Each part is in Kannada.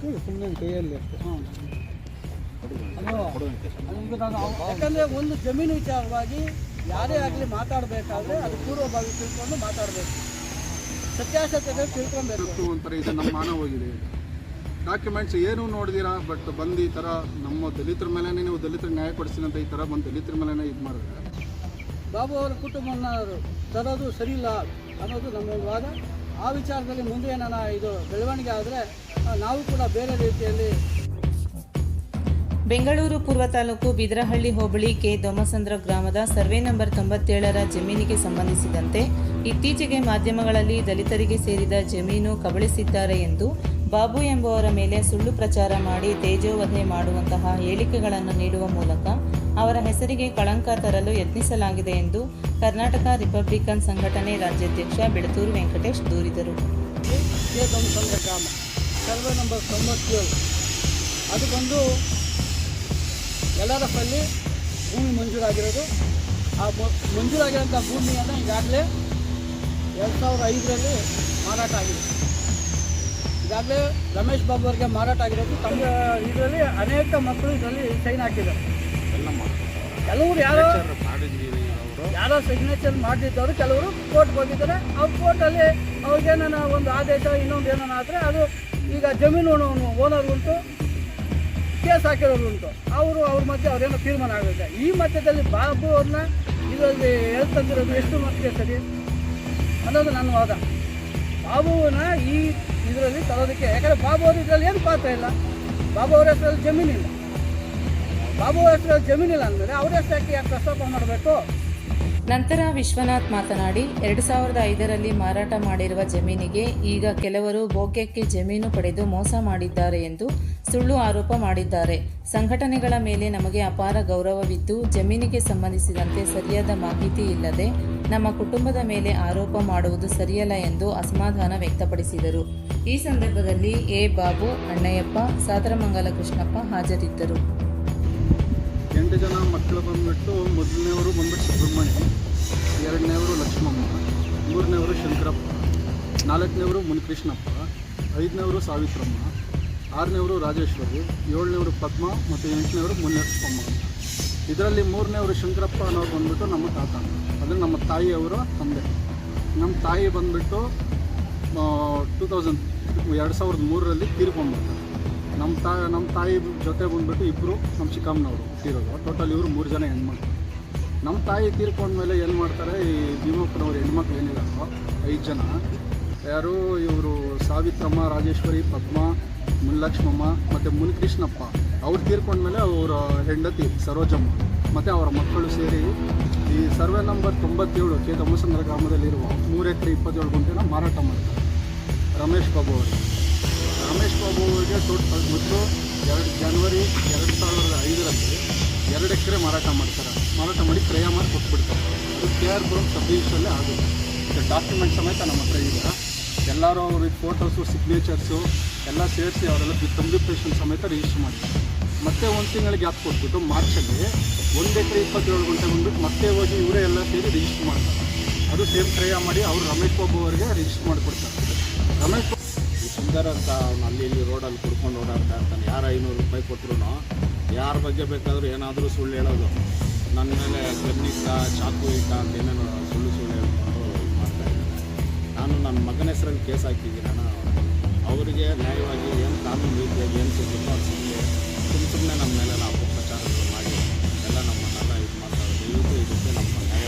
ಸುಮ್ಮನೆ ಕೈಯಲ್ಲಿ ಅಷ್ಟೇ. ಯಾಕಂದ್ರೆ ಒಂದು ಜಮೀನು ವಿಚಾರವಾಗಿ ಯಾರೇ ಆಗಲಿ ಮಾತಾಡಬೇಕಾದ್ರೆ ಅದು ಪೂರ್ವಭಾವಿ ತಿಳ್ಕೊಂಡು ಮಾತಾಡಬೇಕು. ಸತ್ಯಾಸತ್ಯತೆ ತಿಳ್ಕೊಬೇಕು. ಇವತ್ತು ಒಂಥರ ಇದು ನಮ್ಮ ಮಾನ ಹೋಗಿದೆ. ಡಾಕ್ಯುಮೆಂಟ್ಸ್ ಏನು ನೋಡಿದಿರಾ ಬಟ್ ಬಂದು ಈ ಥರ ನಮ್ಮ ದಲಿತರ ಮೇಲೆ ನೀವು ದಲಿತರ ನ್ಯಾಯ ಕೊಡಿಸ್ತೀನಿ ಅಂತ ಈ ಥರ ಬಂದು ದಲಿತರ ಮೇಲೆ ಇದು ಮಾಡಿದ್ರೆ? ಬಾಬು ಅವರ ಕುಟುಂಬವನ್ನು ತರೋದು ಸರಿಯಿಲ್ಲ ಅನ್ನೋದು ನಮ್ಮ ವಾದ ಆ ವಿಚಾರದಲ್ಲಿ ಮುಂದೆ ಏನಾರ ಇದು ಬೆಳವಣಿಗೆ ಆದರೆ ನಾವು ಕೂಡ ಬೇರೆ ರೀತಿಯಲ್ಲಿ ಬೆಂಗಳೂರು ಪೂರ್ವ ತಾಲೂಕು ಬಿದರಹಳ್ಳಿ ಹೋಬಳಿ ಕೆ ದೊಮಸಂದ್ರ ಗ್ರಾಮದ ಸರ್ವೆ ನಂಬರ್ ತೊಂಬತ್ತೇಳರ ಜಮೀನಿಗೆ ಸಂಬಂಧಿಸಿದಂತೆ ಇತ್ತೀಚೆಗೆ ಮಾಧ್ಯಮಗಳಲ್ಲಿ ದಲಿತರಿಗೆ ಸೇರಿದ ಜಮೀನು ಕಬಳಿಸಿದ್ದಾರೆ ಎಂದು ಬಾಬು ಎಂಬುವರ ಮೇಲೆ ಸುಳ್ಳು ಪ್ರಚಾರ ಮಾಡಿ ತೇಜೋವಧೆ ಮಾಡುವಂತಹ ಹೇಳಿಕೆಗಳನ್ನು ನೀಡುವ ಮೂಲಕ ಅವರ ಹೆಸರಿಗೆ ಕಳಂಕ ತರಲು ಯತ್ನಿಸಲಾಗಿದೆ ಎಂದು ಕರ್ನಾಟಕ ರಿಪಬ್ಲಿಕನ್ ಸಂಘಟನೆ ರಾಜ್ಯಾಧ್ಯಕ್ಷ ಬೆಳತೂರು ವೆಂಕಟೇಶ್ ದೂರಿದರು. ಸರ್ವೆ ನಂಬರ್ ತೊಂಬತ್ತೇಳು ಅದು ಬಂದು ಎಲ್ ಆರ್ ಭೂಮಿ ಮಂಜೂರಾಗಿರೋದು. ಆ ಮಂಜೂರಾಗಿರೋಂಥ ಭೂಮಿಯನ್ನು ಈಗಾಗಲೇ ಎರಡು ಸಾವಿರದ ಐದರಲ್ಲಿ ಮಾರಾಟ ಆಗಿದೆ. ಈಗಾಗಲೇ ರಮೇಶ್ ಬಾಬು ಅವರಿಗೆ ಮಾರಾಟ ಆಗಿರೋದು. ತಮ್ಮ ಇದರಲ್ಲಿ ಅನೇಕ ಮಕ್ಕಳು ಇದರಲ್ಲಿ ಸೈನ್ ಹಾಕಿದ್ದಾರೆ. ಕೆಲವರು ಯಾರೋ ಯಾರೋ ಸಿಗ್ನೇಚರ್ ಮಾಡಿದ್ದವರು ಕೆಲವರು ಕೋರ್ಟ್ ಹೋಗಿದ್ದಾರೆ. ಅವ್ರ ಕೋರ್ಟಲ್ಲಿ ಅವ್ರಿಗೇನ ಒಂದು ಆದೇಶ ಇನ್ನೊಂದು ಏನಾನ ಆದರೆ ಅದು ಈಗ ಜಮೀನು ಓನರ್ ಉಂಟು ಕೇಸ್ ಹಾಕಿರೋರು ಉಂಟು. ಅವರು ಅವ್ರ ಮಧ್ಯೆ ಅವ್ರೇನೋ ತೀರ್ಮಾನ ಆಗುತ್ತೆ. ಈ ಮಧ್ಯದಲ್ಲಿ ಬಾಬು ಅವ್ರನ್ನ ಇದರಲ್ಲಿ ಹೇಳ್ತಂದಿರೋದು ಎಷ್ಟು ಮಟ್ಟಿಗೆ ಸರಿ? ಅನ್ನೋದು ನನ್ನ ವಾದ. ಬಾಬುವನ್ನ ಈ ಇದರಲ್ಲಿ ತರೋದಕ್ಕೆ, ಯಾಕಂದರೆ ಬಾಬು ಅವ್ರ ಇದರಲ್ಲಿ ಏನು ಪಾತ್ರ ಇಲ್ಲ. ಬಾಬು ಅವ್ರ ಹೆಸರಲ್ಲಿ ಜಮೀನಿಲ್ಲ. ಬಾಬು ಅವ್ರ ಹೆಸರಲ್ಲಿ ಜಮೀನಿಲ್ಲ ಅಂದಮೇಲೆ ಅವ್ರ ಹೆಸರು ಯಾಕೆ ಪ್ರಸ್ತಾಪ ಮಾಡಬೇಕು? ನಂತರ ವಿಶ್ವನಾಥ್ ಮಾತನಾಡಿ, ಎರಡು ಸಾವಿರದ ಐದರಲ್ಲಿ ಮಾರಾಟ ಮಾಡಿರುವ ಜಮೀನಿಗೆ ಈಗ ಕೆಲವರು ಭೋಗ್ಯಕ್ಕೆ ಜಮೀನು ಪಡೆದು ಮೋಸ ಮಾಡಿದ್ದಾರೆ ಎಂದು ಸುಳ್ಳು ಆರೋಪ ಮಾಡಿದ್ದಾರೆ. ಸಂಘಟನೆಗಳ ಮೇಲೆ ನಮಗೆ ಅಪಾರ ಗೌರವವಿದ್ದು, ಜಮೀನಿಗೆ ಸಂಬಂಧಿಸಿದಂತೆ ಸರಿಯಾದ ಮಾಹಿತಿ ಇಲ್ಲದೆ ನಮ್ಮ ಕುಟುಂಬದ ಮೇಲೆ ಆರೋಪ ಮಾಡುವುದು ಸರಿಯಲ್ಲ ಎಂದು ಅಸಮಾಧಾನ ವ್ಯಕ್ತಪಡಿಸಿದರು. ಈ ಸಂದರ್ಭದಲ್ಲಿ ಎ. ಬಾಬು, ಅಣ್ಣಯ್ಯಪ್ಪ ಸಾದರಮಂಗಲ ಕೃಷ್ಣಪ್ಪ ಹಾಜರಿದ್ದರು. ಎಂಟು ಜನ ಮಕ್ಕಳು ಬಂದ್ಬಿಟ್ಟು ಮೊದಲನೇವರು ಬಂದ್ಬಿಟ್ಟು ಸುಬ್ರಹ್ಮಣ್ಯ ಎರಡನೇವರು ಲಕ್ಷ್ಮಮ್ಮ ಮೂರನೇವರು ಶಂಕರಪ್ಪ ನಾಲ್ಕನೇವರು ಮುನಿಕೃಷ್ಣಪ್ಪ ಐದನೇವರು ಸಾವಿತ್ರಮ್ಮ ಆರನೇವರು ರಾಜೇಶ್ವರಿ ಏಳನೇವರು ಪದ್ಮ ಮತ್ತು ಎಂಟನೇವರು ಮುನಿಯಪ್ಪಮ್ಮ ಇದರಲ್ಲಿ ಮೂರನೇವರು ಶಂಕರಪ್ಪ ಅನ್ನೋರು ಬಂದ್ಬಿಟ್ಟು ನಮ್ಮ ತಾತ, ಅಂದರೆ ನಮ್ಮ ತಾಯಿಯವರ ತಂದೆ. ನಮ್ಮ ತಾಯಿ ಬಂದುಬಿಟ್ಟು ಟೂ ತೌಸಂಡ್ ಎರಡು ಸಾವಿರದ ಮೂರರಲ್ಲಿ ತೀರ್ಕೊಂಡ್ಬಿಟ್ಟು ನಮ್ಮ ತಾ ನಮ್ಮ ತಾಯಿ ಜೊತೆ ಬಂದ್ಬಿಟ್ಟು ಇಬ್ಬರು ನಮ್ಮ ಚಿಕ್ಕಮ್ಮನವರು ತೀರೋದು. ಟೋಟಲ್ ಇವರು ಮೂರು ಜನ ಹೆಣ್ಮಕ್ಳು. ನಮ್ಮ ತಾಯಿ ತೀರ್ಕೊಂಡ್ಮೇಲೆ ಏನು ಮಾಡ್ತಾರೆ, ಈ ಭೀಮಪ್ಪನವ್ರ ಹೆಣ್ಮಕ್ಳು ಏನಿದಾರೋ ಐದು ಜನ. ಯಾರು? ಇವರು ಸಾವಿತ್ರಮ್ಮ, ರಾಜೇಶ್ವರಿ, ಪದ್ಮ, ಮುನ್ಲಕ್ಷ್ಮಮ್ಮ ಮತ್ತು ಮುನಿಕೃಷ್ಣಪ್ಪ. ಅವ್ರು ತೀರ್ಕೊಂಡ್ಮೇಲೆ ಅವರ ಹೆಂಡತಿ ಸರೋಜಮ್ಮ ಮತ್ತು ಅವರ ಮಕ್ಕಳು ಸೇರಿ ಈ ಸರ್ವೆ ನಂಬರ್ ತೊಂಬತ್ತೇಳು ಕೆ ದಮ್ಮಸಂದ್ರ ಗ್ರಾಮದಲ್ಲಿರುವ ಮೂರು ಎಕರೆ ಇಪ್ಪತ್ತೇಳು ಗುಂಟೆನ ಮಾರಾಟ ಮಾಡ್ತಾರೆ. ರಮೇಶ್ ಬಾಬು ಅವರು. ರಮೇಶ್ ಬಾಬು ಅವರಿಗೆ ಟೋಟಲ್ ಮೊದಲು ಎರಡು ಜನವರಿ ಎರಡು ಸಾವಿರದ ಐದರಲ್ಲಿ ಎರಡು ಎಕರೆ ಮಾರಾಟ ಮಾಡ್ತಾರೆ. ಮಾರಾಟ ಮಾಡಿ ಕ್ರಯ ಮಾಡಿ ಕೊಟ್ಬಿಡ್ತಾರೆ. ಅದು ಕೆ ಆರ್ ಪುರಂ ಸಬ್ ಆಗುತ್ತೆ ಡಾಕ್ಯುಮೆಂಟ್ ಸಮೇತ ನಮ್ಮ ಹತ್ರ ಇದೆ. ಎಲ್ಲರೂ ಅವ್ರಿಗೆ ಫೋಟೋಸು ಸಿಗ್ನೇಚರ್ಸು ಎಲ್ಲ ಸೇರಿಸಿ ಅವರೆಲ್ಲ ಕಂಪ್ಯೂಟೇಷನ್ ಸಮೇತ ರಿಜಿಸ್ಟರ್ ಮಾಡ್ತಾರೆ ಮತ್ತೆ ಒಂದು ತಿಂಗಳಿಗೆ ಗ್ಯಾಪ್ ಕೊಟ್ಬಿಟ್ಟು ಮಾರ್ಚಲ್ಲಿ ಒಂದು ಎಕರೆ ಇಪ್ಪತ್ತೇಳು ಗಂಟೆ ಬಂದ್ಬಿಟ್ಟು ಮತ್ತೆ ಹೋಗಿ ಇವರೇ ಎಲ್ಲ ಸೇರಿ ರಿಜಿಸ್ಟರ್ ಮಾಡ್ತಾರೆ. ಅದು ಸೇಮ್ ಕ್ರಯ ಮಾಡಿ ಅವರು ರಮೇಶ್ ಬಾಬು ಅವರಿಗೆ ರಿಜಿಸ್ಟರ್ ಮಾಡಿಕೊಡ್ತಾರೆ. ರಮೇಶ್ ಸುಂದರ್ ಅಂತ ಅವ್ನು ಅಲ್ಲಿ ಇಲ್ಲಿ ರೋಡಲ್ಲಿ ಕುಡ್ಕೊಂಡು ಓಡಾಡ್ತಾ ಇರ್ತಾನೆ. ಯಾರು ಐನೂರು ರೂಪಾಯಿ ಕೊಟ್ಟರು ಯಾರ ಬಗ್ಗೆ ಬೇಕಾದರೂ ಏನಾದರೂ ಸುಳ್ಳು ಹೇಳೋದು. ನನ್ನ ಮೇಲೆ ಬೆನ್ನಿಟ್ಟ ಚಾಕು ಇಟ್ಟ ಅಂತ ಏನೇನು ಸುಳ್ಳು ಸುಳ್ಳು ಹೇಳ್ಕೊಂಡು ಮಾಡ್ತಾ ಇದ್ದಾನೆ. ನಾನು ನನ್ನ ಮಗನ ಹೆಸರಲ್ಲಿ ಕೇಸ್ ಹಾಕಿದ್ದೀನಿ ನಾನು ಅವರಿಗೆ ನ್ಯಾಯವಾಗಿ ಏನು ಕಾನೂನು ರೀತಿಯಾಗಿ ಏನು ಸಿಗುತ್ತೋ ಅದು ಸಿಗಲಿ ಸುಮ್ಮ ಸುಮ್ಮನೆ ನಮ್ಮ ಮೇಲೆ ನಾವು ಪ್ರಚಾರಗಳು ಮಾಡಿ, ಎಲ್ಲ ನಮ್ಮನ್ನೆಲ್ಲ ಇದು ಮಾಡ್ತಾರೆ ಇದ್ದೀವಿ. ಇದಕ್ಕೆ ನಮ್ಮ ನ್ಯಾಯ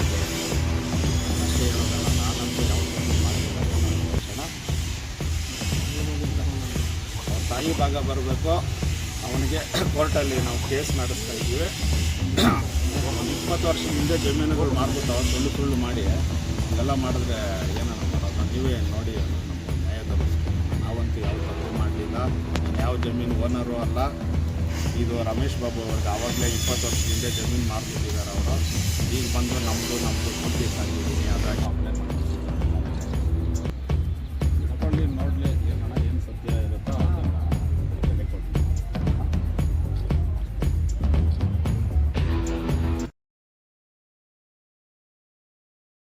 ತಾಯಿ ಭಾಗ ಬರಬೇಕು. ಅವನಿಗೆ ಕೋರ್ಟಲ್ಲಿ ನಾವು ಕೇಸ್ ನಡೆಸ್ತಾ ಇದ್ದೀವಿ. ಒಂದು ಇಪ್ಪತ್ತು ವರ್ಷ ಹಿಂದೆ ಜಮೀನುಗಳು ಮಾಡ್ಬಿಟ್ಟು ಅವ್ರು ಸುಳ್ಳು ಸುಳ್ಳು ಮಾಡಿ ಇದೆಲ್ಲ ಮಾಡಿದ್ರೆ ಏನೋ ಮಾಡೋದು? ನೀವೇ ನೋಡಿ ನಮ್ಮ ನ್ಯಾಯ ತರಿಸ್ಬೇಕು ನಾವಂತೂ ಯಾವ ತಪ್ಪು ಮಾಡಲಿಲ್ಲ. ಯಾವ ಜಮೀನು ಓನರು ಅಲ್ಲ. ಇದು ರಮೇಶ್ ಬಾಬು ಅವ್ರಿಗೆ ಆವಾಗಲೇ ಇಪ್ಪತ್ತು ವರ್ಷದ ಹಿಂದೆ ಜಮೀನು ಮಾರ್ಬಿಟ್ಟಿದ್ದಾರೆ ಅವರು. ಈಗ ಬಂದು ನಮ್ಮದು ನಮ್ಮದು ಕಂಪ್ಲೀಟ್ ಆಗಿದ್ದೀನಿ ಹಾಗಾಗಿ